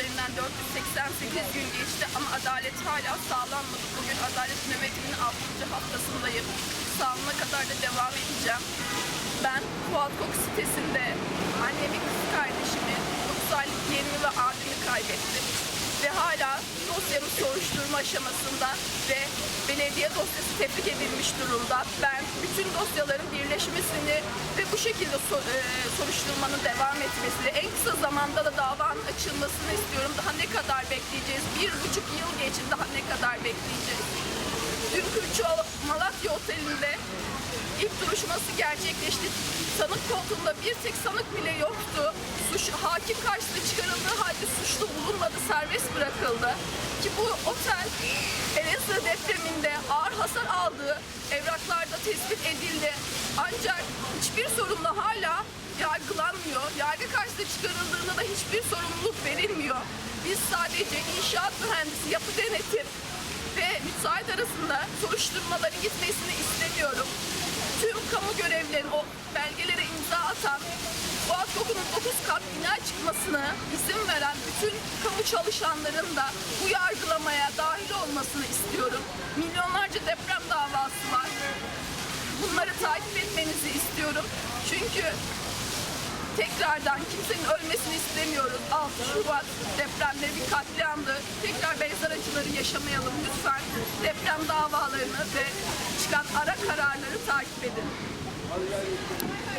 üzerinden 488 gün geçti ama adalet hala sağlanmadı. Bugün adalet nöbetimin 6. haftasındayım. Sağlığına kadar da devam edeceğim. Ben Fuat Koku sitesinde annemi, kız kardeşimi, 9 aylık yeğenimi ve abimi kaybettim. Ve hala dosyamız soruşturma aşamasında ve belediye dosyası tebrik edilmiş durumda. Ben bütün dosyaların birleşmesini ve bu şekilde e, soruşturmanın devam etmesini, en kısa zamanda da davanın açılmasını istiyorum. Daha ne kadar bekleyeceğiz? Bir buçuk yıl geçti, daha ne kadar bekleyeceğiz? Dün Kürçoğlu Malatya Oteli'nde ilk duruşması gerçekleşti. Sanık koltuğunda bir tek sanık bile yoktu. Suç, hakim karşısında çıkarıldığı halde suçlu bulunmadı, serbest bırakıldı. Ki bu otel Elazığ depreminde ağır hasar aldığı evraklarda tespit edildi. Ancak hiçbir sorumlu hala yargılanmıyor. Karşısında çıkarıldığında da hiçbir sorumluluk verilmiyor. Biz sadece inşaat mühendisi, yapı denetim, ve müteahhit arasında soruşturmaların gitmesini istemiyorum. Tüm kamu görevlilerinin o belgelere imza atan Fuat Koku'nun 9 kat bina çıkmasını izin veren bütün kamu çalışanların da bu yargılamaya dahil olmasını istiyorum. Milyonlarca deprem davası var. Bunları takip etmenizi istiyorum. Çünkü tekrardan kimsenin ölmesini istemiyoruz. 6 Şubat depremleri katliamdı. Tekrar benzer acıları yaşamayalım lütfen. Deprem davalarını ve çıkan ara kararları takip edin.